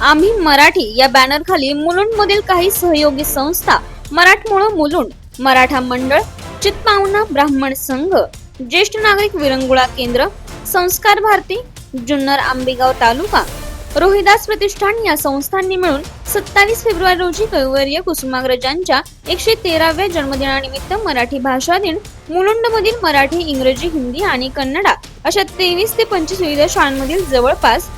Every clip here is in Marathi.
आम्ही मराठी या बॅनरखाली मुलुंडमधील काही सहयोगी संस्था मराठमोळं मुलुंड मराठा मंडळ चितपावना ब्राह्मण संघ ज्येष्ठ नागरिक विरंगुळा केंद्र संस्कार भारती जुन्नर आंबेगाव तालुका रोहिदास प्रतिष्ठान या संस्थांनी मिळून सत्तावीस फेब्रुवारी रोजी कविवर्य कुसुमाग्रजांच्या एकशे तेराव्या जन्मदिनानिमित्त मराठी भाषा दिन मुलुंडमधील मराठी इंग्रजी हिंदी आणि कन्नडा अशा तेवीस ते पंचवीस विविध शाळांमधील जवळपास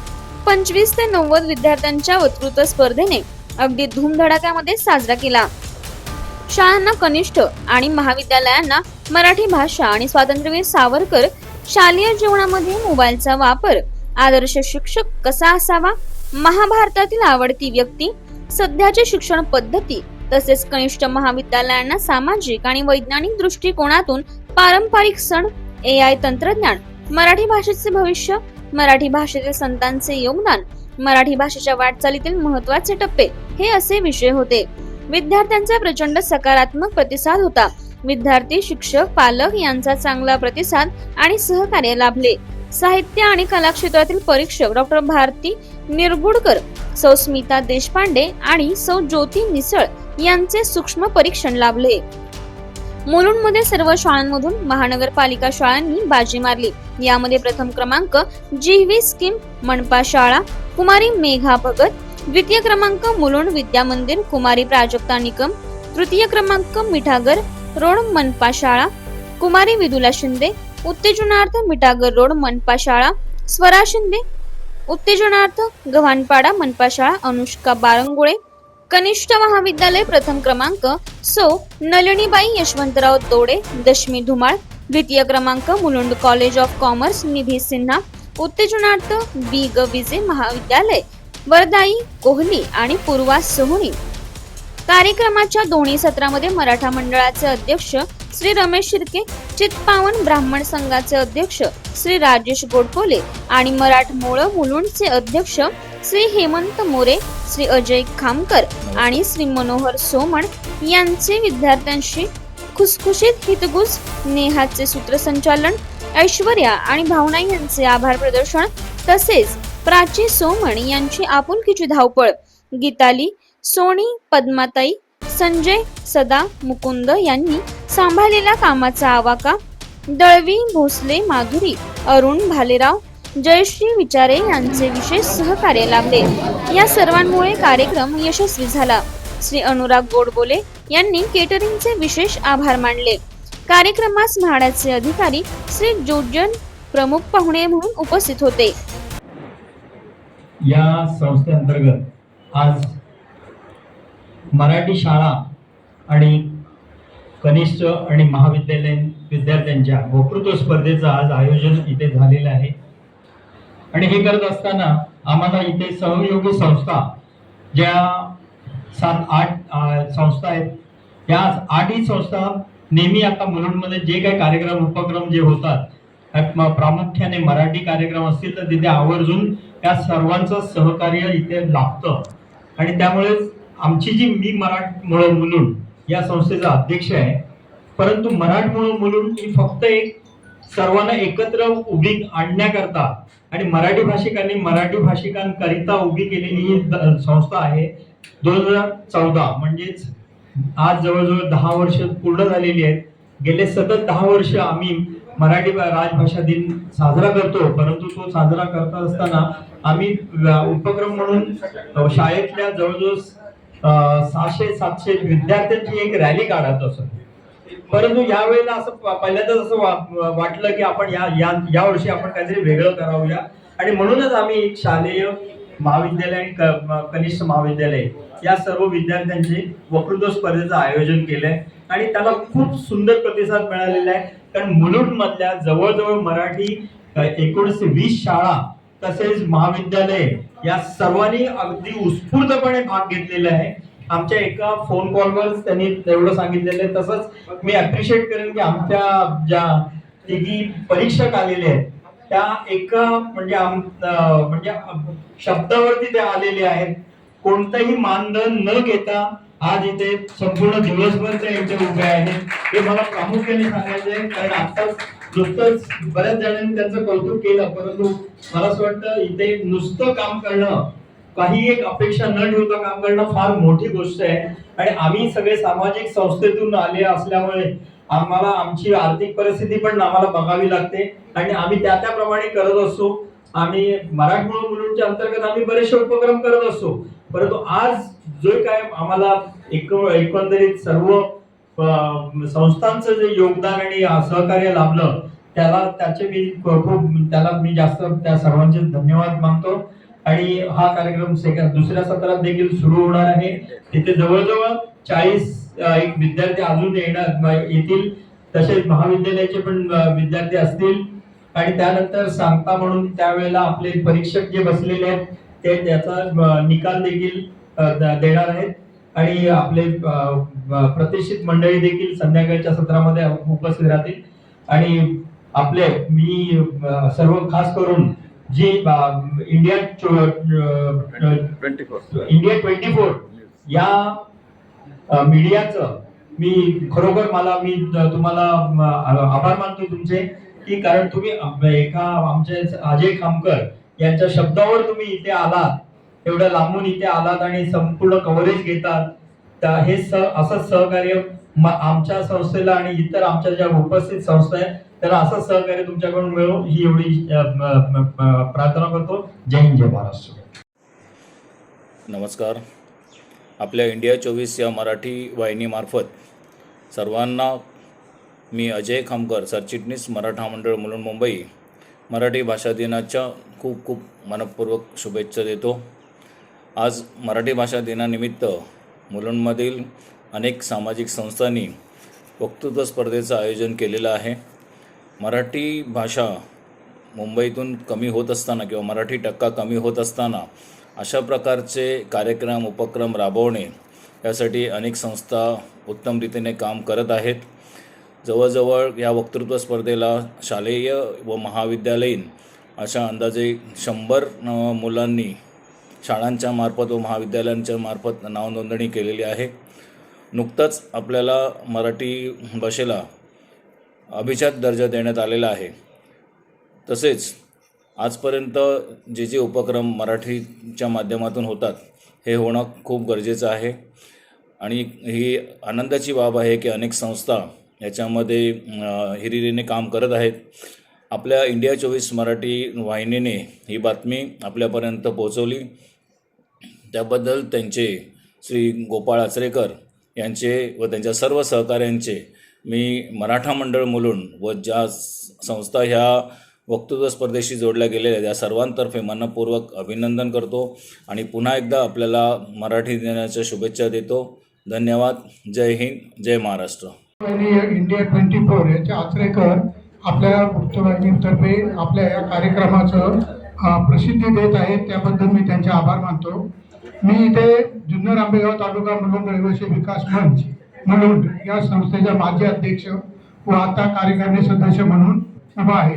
पंचवीस ते नव्वद विद्यार्थ्यांच्या वक्तृत्व स्पर्धेने अगदी धूमधडाक्यामध्ये साजरा केला. शाळांना कनिष्ठ आणि महाविद्यालयांना मराठी भाषा आणि स्वातंत्र्यवीर सावरकर शालेय जीवनामध्ये मोबाईलचा वापर आदर्श शिक्षक कसा असावा महाभारतातील आवडती व्यक्ती सध्याची शिक्षण पद्धती तसेच कनिष्ठ महाविद्यालयांना सामाजिक आणि वैज्ञानिक दृष्टिकोनातून पारंपरिक सण ए आय तंत्रज्ञान मराठी भाषेचे भविष्य मराठी भाषेतील संतांचे योगदान मराठी भाषेच्या वाटचालीतील महत्त्वाचे टप्पे हे असे विषय होते. विद्यार्थ्यांचा प्रचंड सकारात्मक प्रतिसाद होता. विद्यार्थी शिक्षक पालक यांचा चांगला प्रतिसाद आणि सहकार्य लाभले. साहित्य आणि कला क्षेत्रातील परीक्षक डॉक्टर भारती निरगुडकर सौ. स्मिता देशपांडे आणि सौ. ज्योती निसळ यांचे सूक्ष्म परीक्षण लाभले. मुलुंडमध्ये सर्व शाळांमधून महानगरपालिका शाळांनी बाजी मारली. यामध्ये प्रथम क्रमांक जीव्ही स्कीम मनपा शाळा कुमारी मेघा भगत द्वितीय क्रमांक मुलुंड विद्या मंदिर कुमारी प्राजक्ता निकम तृतीय क्रमांक मिठागर रोड मनपा शाळा कुमारी विदुला शिंदे उत्तेजनार्थ मिठागर रोड मनपा शाळा स्वरा शिंदे उत्तेजनार्थ गव्हाणपाडा मनपा शाळा अनुष्का बारंगुळे कनिष्ठ महाविद्यालय प्रथम क्रमांक सो नलिनीबाई यशवंतराव तोडे दशमी धुमाळ द्वितीय क्रमांक Mulund college of commerce Nidhi Sinha उत्तेजनार्थ बी ग विजे महाविद्यालय वरदाई कोहली आणि पूर्वा सोहणी कार्यक्रमाच्या दोन्ही सत्रामध्ये मराठा मंडळाचे अध्यक्ष श्री रमेश शिर्के चितपावन ब्राह्मण संघाचे अध्यक्ष श्री राजेश गोडकोले आणि मराठमोळ मुलुंडचे अध्यक्ष श्री हेमंत मोरे श्री अजय खामकर आणि श्री मनोहर सोमण यांचे विद्यार्थ्यांशी खुसखुशीत हितगुज नेहाचे सूत्रसंचालन ऐश्वर्या आणि भावना यांचे आभार प्रदर्शन तसेच प्राची सोमण यांची आपुलकीची धावपळ गीताली सोनी पद्माताई संजय सदा मुकुंद यांनी सांभाळलेल्या कामाचा आवाका दळवी भोसले माधुरी अरुण भालेराव जयश्री विचारे यांचे विशेष सहकार्य लाभले. या सर्वांमुळे कार्यक्रम यशस्वी झाला. श्री अनुराग गोडबोले यांनी केटरिंगचे विशेष आभार मानले. कार्यक्रमास म्हाडाचे अधिकारी श्री जोजन प्रमुख पाहुणे म्हणून उपस्थित होते. या संस्थेअंतर्गत आज मराठी शाळा आणि कनिष्ठ आणि महाविद्यालयीन विद्यार्थ्यांच्या वक्तृत्व स्पर्धेचं आज आयोजन इथे झालेलं आहे. आणि हे करत असताना आम्हाला इथे सहयोगी संस्था ज्या सात आठ संस्था आहेत या आठही संस्था नेहमी आता मुलुंडमध्ये जे काही कार्यक्रम उपक्रम जे होतात प्रामुख्याने मराठी कार्यक्रम असतील तर तिथे आवर्जून त्या सर्वांचं सहकार्य इथे लाभतं आणि त्यामुळेच आमची जी मी मराठमोळं मुलुंड या संस्थेचा अध्यक्ष आहे परंतु मराठमोळं मुलुंड ही फक्त एक सर्वांना एकत्र उभी आणण्याकरता. आणि मराठी भाषिकांनी मराठी भाषिकांकरिता उभी केलेली ही संस्था आहे दोन हजार चौदा. म्हणजेच आज जवळजवळ दहा वर्ष पूर्ण झालेली आहेत. गेले सतत दहा वर्ष आम्ही मराठी राजभाषा दिन साजरा करतो. परंतु तो साजरा करत असताना आम्ही उपक्रम म्हणून शाळेतल्या जवळजवळ सहाशे सातशे विद्यार्थ्यांची एक रॅली काढत असतो. परंतु यावेळेला असं प- पहिल्यांदाच असं वा- वाटलं की आपण या या यावर्षी आपण काहीतरी वेगळं करावूया. आणि म्हणूनच आम्ही एक शालेय महाविद्यालय आणि क- कनिष्ठ महाविद्यालय या सर्व विद्यार्थ्यांचे वक्तृत्व स्पर्धेचं आयोजन केलंय. आणि त्याला खूप सुंदर प्रतिसाद मिळालेला आहे. कारण मुलुंडमधल्या जवळजवळ मराठी एकोणीसशे वीस शाळा तसेच महाविद्यालय या सर्वांनी अगदी उत्स्फूर्तपणे भाग घेतलेला आहे. आमच्या एका फोन कॉलवर त्यांनी एवढं सांगितलेलं आहे. तसंच मी अप्रिशिएट करेन की आमच्या ज्या तिघी परीक्षक आलेले आहेत त्या एका म्हणजे आम म्हणजे शब्दावरती ते आलेले आहेत. कोणतंही मानधन न घेता आज इथे संपूर्ण दिवसभर ते इथे उभे आहेत हे मला प्रामुख्याने सांगायचं आहे कारण आताच नुसतंच बऱ्याच जणांनी त्यांचं कौतुक केलं परंतु मला असं वाटतं इथे नुसतं काम करणं काही एक अपेक्षा न ठेवता काम करणं फार मोठी गोष्ट आहे. आणि आम्ही सगळे सामाजिक संस्थेतून आले असल्यामुळे आम्हाला आमची आर्थिक परिस्थिती पण आम्हाला बघावी लागते. आणि आम्ही त्या त्याप्रमाणे करत असतो आम्ही मराठमोळ मुलींच्या अंतर्गत आम्ही बरेचसे उपक्रम करत असतो परंतु आज जो काय आम्हाला एक एकंदरीत सर्व संस्थांचं जे योगदान आणि सहकार्य लाभलं त्याला त्याचे मी खूप त्याला मी जास्त त्या सर्वांचे धन्यवाद मानतो. आणि हा कार्यक्रम सेकंड दुसऱ्या सत्रात देखील सुरू होणार आहे. तिथे जवळजवळ चाळीस एक विद्यार्थी अजून येणार येतील. तसेच महाविद्यालयाचे पण विद्यार्थी असतील. आणि त्यानंतर सांगता म्हणून त्यावेळेला आपले परीक्षक जे बसलेले आहेत ते त्याचा निकाल देखील देणार आहेत. आणि आपले प्रतिष्ठित मंडळी देखील संध्याकाळच्या सत्रामध्ये उपस्थित राहतील. आणि आपले मी सर्व खास करून जी इंडिया इंडिया ट्वेंटी फोर. या मीडियाचं मी खरोखर मला मी तुम्हाला आभार मानतो तुमचे की कारण तुम्ही एका आमचे अजय खामकर यांच्या शब्दावर तुम्ही इथे आलात एवढ्या लांबून इथे आलात आणि संपूर्ण कव्हरेज घेतात हे स असंच सहकार्य आमच्या संस्थेला आणि इतर आमच्या ज्या उपस्थित संस्था आहेत त्याला असं सहकार्य तुमच्याकडून मिळो. ही एवढी प्रार्थना करतो. जय हिंद जय महाराष्ट्र. नमस्कार. आपल्या इंडिया चोवीस या मराठी वाहिनीमार्फत सर्वांना मी अजय खामकर सरचिटणीस मराठा मंडळ मुलुंड मुंबई मराठी भाषा दिनाच्या खूप खूप मनपूर्वक शुभेच्छा देतो. आज मराठी भाषा दिनानिमित्त मुलुंडमधील अनेक सामाजिक संस्थांनी वक्तृत्व स्पर्धेचं आयोजन केलेलं आहे. मराठी भाषा मुंबईतून कमी होत असताना किंवा मराठी टक्का कमी होत असताना अशा प्रकारचे कार्यक्रम उपक्रम राबवणे यासाठी अनेक संस्था उत्तम रीतीने काम करत आहेत. जवळजवळ या वक्तृत्व स्पर्धेला शालेय व महाविद्यालयीन अशा अंदाजे शंभर मुलांनी शाळांच्या मार्फत व महाविद्यालयांच्या मार्फत नावनोंदणी केलेली आहे. नुकतंच आपल्याला मराठी भाषेला अभिजात दर्जा देण्यात आलेला आहे. तसेच आजपर्यंत जे जे उपक्रम मराठीच्या माध्यमातून होतात हे होणं खूप गरजेचं आहे. आणि ही आनंदाची बाब आहे की अनेक संस्था याच्यामध्ये हिरिरीने काम करत आहेत. आपल्या इंडिया चोवीस मराठी वाहिनीने ही बातमी आपल्यापर्यंत पोहोचवली. त्याबद्दल त्यांचे श्री गोपाळ आचरेकर यांचे व त्यांच्या सर्व सहकाऱ्यांचे मी मराठा मंडळ मुलून व ज्या संस्था ह्या वक्तृत्व स्पर्धेशी जोडल्या गेलेल्या त्या सर्वांतर्फे मनपूर्वक अभिनंदन करतो आणि पुन्हा एकदा आपल्याला मराठी दिनाच्या शुभेच्छा देतो. धन्यवाद. जय हिंद. जय महाराष्ट्र. इंडिया ट्वेंटी फोर याचे आचरेकर आपल्या वृत्तवाहिनीतर्फे आपल्या या कार्यक्रमाचं प्रसिद्धी देत आहेत. त्याबद्दल मी त्यांचे आभार मानतो. मी इथे जुन्नर आंबेगाव तालुका मुलुंड रहिवासी विकास मंच म्हणून या संस्थेचा माजी अध्यक्ष व आता कार्यकारिणी सदस्य म्हणून उभा आहे.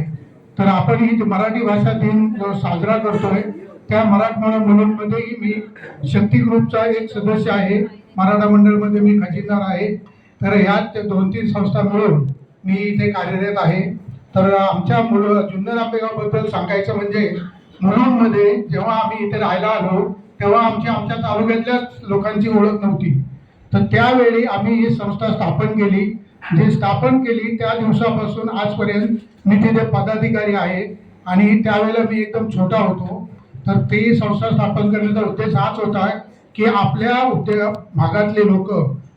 तर आपण ही मराठी भाषा दिन जो साजरा करतोय त्या मराठवाडा मुलुंडमध्येही मी शक्ती ग्रुपचा एक सदस्य आहे. मराठा मंडळमध्ये मी खजिनदार आहे. तर ह्यात दोन तीन संस्था मिळून मी इथे कार्यरत आहे. तर आमच्या मुलं जुन्नर आंबेगावबद्दल सांगायचं म्हणजे मुलुंडमध्ये जेव्हा आम्ही इथे राहायला आलो तेव्हा आमची आमच्या तालुक्यातल्याच लोकांची ओळख नव्हती. तर त्यावेळी आम्ही ही संस्था स्थापन केली. जी स्थापन केली त्या दिवसापासून आजपर्यंत मी तिथे पदाधिकारी आहे आणि त्यावेळेला मी एकदम छोटा होतो. तर ती संस्था स्थापन करण्याचा उद्देश हाच होता की आपल्या उद्योग भागातले लोक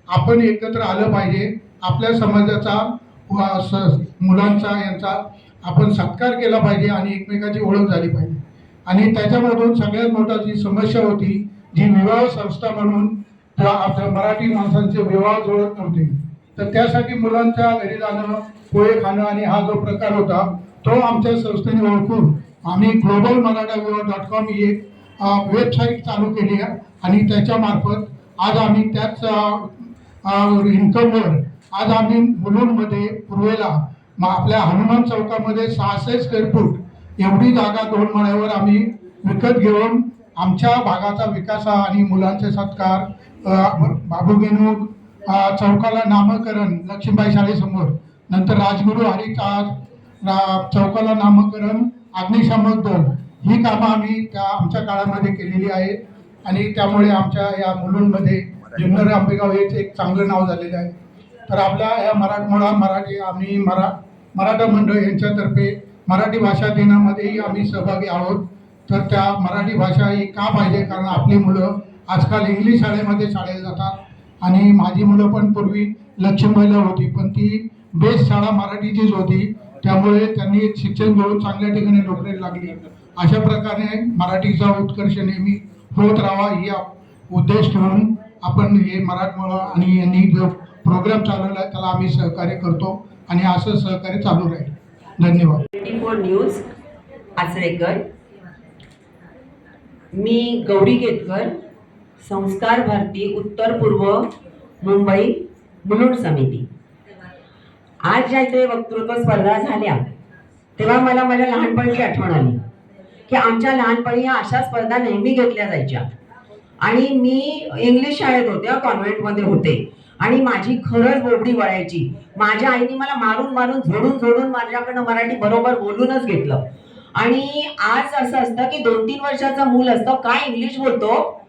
आपण एकत्र आलं पाहिजे. आपल्या समाजाचा स- मुलांचा यांचा आपण सत्कार केला पाहिजे आणि एकमेकाची ओळख झाली पाहिजे. आणि त्याच्यामधून सगळ्यात मोठा जी समस्या होती जी विवाह संस्था म्हणून त्या आपल्या मराठी माणसांचे विवाह जुळत नव्हते. तर त्यासाठी मुलांच्या घरी जाणं पोहे खाणं आणि हा जो प्रकार होता तो आमच्या संस्थेने ओळखून आम्ही ग्लोबल मराठा विवाह डॉट कॉम ही एक वेबसाईट चालू केली आहे. आणि त्याच्यामार्फत आज आम्ही त्याच इन्कमवर आज आम्ही मुलुंडमध्ये पूर्वेला. मग आपल्या हनुमान चौकामध्ये सहाशे स्क्वेअर फूट एवढी जागा दोन मळ्यावर आम्ही विकत घेऊन आमच्या भागाचा विकास आणि मुलांचे सत्कार बाबू गेनूक चौकाला नामकरण लक्ष्मीबाई शाळेसमोर नंतर राजगुरू हरिताज रा- चौकाला नामकरण अग्निशामक दल ही कामं आम्ही त्या आमच्या काळामध्ये केलेली आहे. आणि त्यामुळे आमच्या या मुलूंमध्ये जुन्नर आंबेगाव हेच एक चांगलं नाव झालेलं आहे. तर आपल्या या मराठमोळा मराठी आम्ही मरा मराठा मंडळ यांच्यातर्फे मराठी भाषा दिनामध्येही आम्ही सहभागी आहोत. तर त्या मराठी भाषा ही का पाहिजे? कारण आपली मुलं आजकाल इंग्लिश शाळेमध्ये शाळेत जातात. आणि माझी मुलं पण पूर्वी लक्ष्मीला होती पण ती बेस शाळा मराठीचीच होती. त्यामुळे त्यांनी शिक्षण घेऊन चांगल्या ठिकाणी नोकरी लागली. अशा प्रकारे मराठीचा उत्कर्ष नेहमी होत राहावा ही उद्देश ठेवून आपण हे मराठमोळा आणि यांनी जो प्रोग्राम चालवला आहे त्याला आम्ही सहकार्य करतो आणि असं सहकार्य चालू राहील. धन्यवाद. ट्वेंटी फोर न्यूज आचरेकर मी गौरी केतकर संस्कार भारती उत्तर पूर्व मुंबई मुलुंड समिती. आज ज्या इथे वक्तृत्व स्पर्धा झाल्या तेव्हा मला माझ्या लहानपणीची आठवण आली की आमच्या लहानपणी ह्या अशा स्पर्धा नेहमी घेतल्या जायच्या. आणि मी इंग्लिश शाळेत होते कॉन्व्हेंटमध्ये होते आणि माझी खरंच बोबडी वळायची. माझ्या आईने मला मारून मारून झोडून झोडून माझ्याकडनं मराठी बरोबर बोलूनच घेतलं. आणि आज असं असतं की दोन तीन वर्षाचं मूल असतं काय इंग्लिश बोलतो?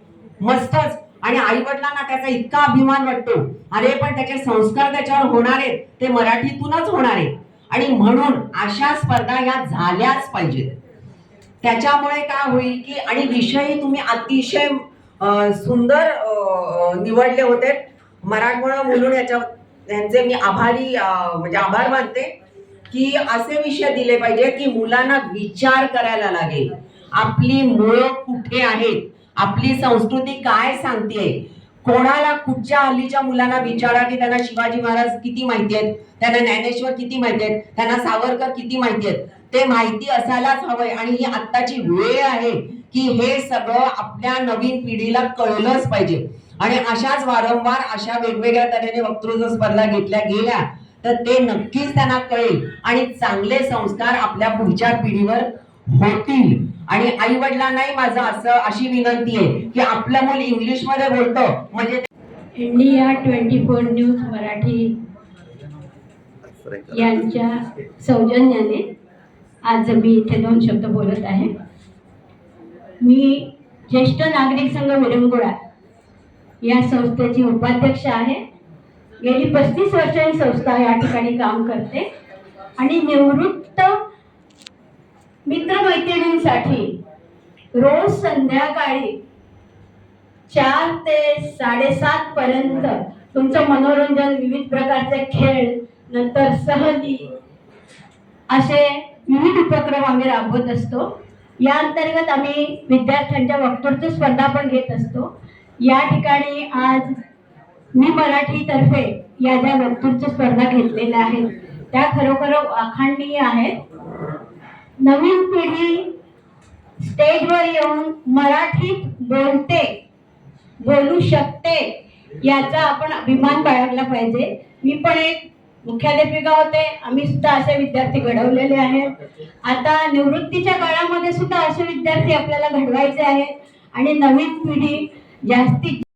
मस्तच. आणि आई वडिलांना त्याचा इतका अभिमान वाटतो. अरे पण त्याचे संस्कार त्याच्यावर होणार आहेत. ते मराठीतूनच होणार आहेत. आणि म्हणून अशा स्पर्धा या झाल्याच पाहिजेत. त्याच्यामुळे काय होईल की आणि विषयही तुम्ही अतिशय सुंदर निवडले होते. मराठमोळा मुलून याच्या यांचे मी आभारी म्हणजे आभार मानते. की असे विषय दिले पाहिजे की मुलांना विचार करायला लागेल. आपली मुळं कुठे आहेत? आपली संस्कृती काय सांगतेय कोणाला कुठच्या हल्लीच्या मुलांना विचारा की त्यांना शिवाजी महाराज किती माहिती आहेत? त्यांना ज्ञानेश्वर किती माहिती आहेत? त्यांना सावरकर किती माहिती आहेत? ते माहिती असायलाच हवंय. आणि ही आत्ताची वेळ आहे की हे सगळं आपल्या नवीन पिढीला कळलंच पाहिजे. आणि अशाच वारंवार अशा वेगवेगळ्या तऱ्हेने वक्तृत्व स्पर्धा घेतल्या गेल्या. तर ते नक्कीच त्यांना कळेल. आणि चांगले संस्कार आपल्या पुढच्या पिढीवर होतील. आणि आई वडिलांनाही माझं असं अशी विनंती आहे की आपलं मूल इंग्लिशमध्ये बोलतं म्हणजे India twenty four news Marathi यांच्या सौजन्याने आज मी इथे दोन शब्द बोलत आहे. मी ज्येष्ठ नागरिक संघ विरंगुळा या संस्थेची उपाध्यक्ष आहे. गेली पस्तीस वर्ष ही संस्था या ठिकाणी काम करते. आणि निवृत्त मित्रमैत्रिणींसाठी रोज संध्याकाळी चार ते साडेसात पर्यंत तुमचं मनोरंजन विविध प्रकारचे खेळ नंतर सहली असे विविध उपक्रम आम्ही राबवत असतो. या अंतर्गत आम्ही विद्यार्थ्यांच्या वक्तृत्व स्पर्धा पण घेत असतो. या ठिकाणी आज मी मराठीतर्फे या ज्या वक्तृत्व स्पर्धा घेतलेल्या आहेत त्या खरोखर वाखाणणीय आहेत. नवीन पिढी स्टेजवर येऊन मराठीत बोलते बोलू शकते याचा आपण अभिमान बाळगला पाहिजे. मी पण एक मुख्याध्यापिका होते आम्ही सुद्धा असे विद्यार्थी घडवलेले आहेत. आता निवृत्तीच्या काळामध्ये सुद्धा असे विद्यार्थी आपल्याला घडवायचे आहेत आणि नवीन पिढी जास्तीत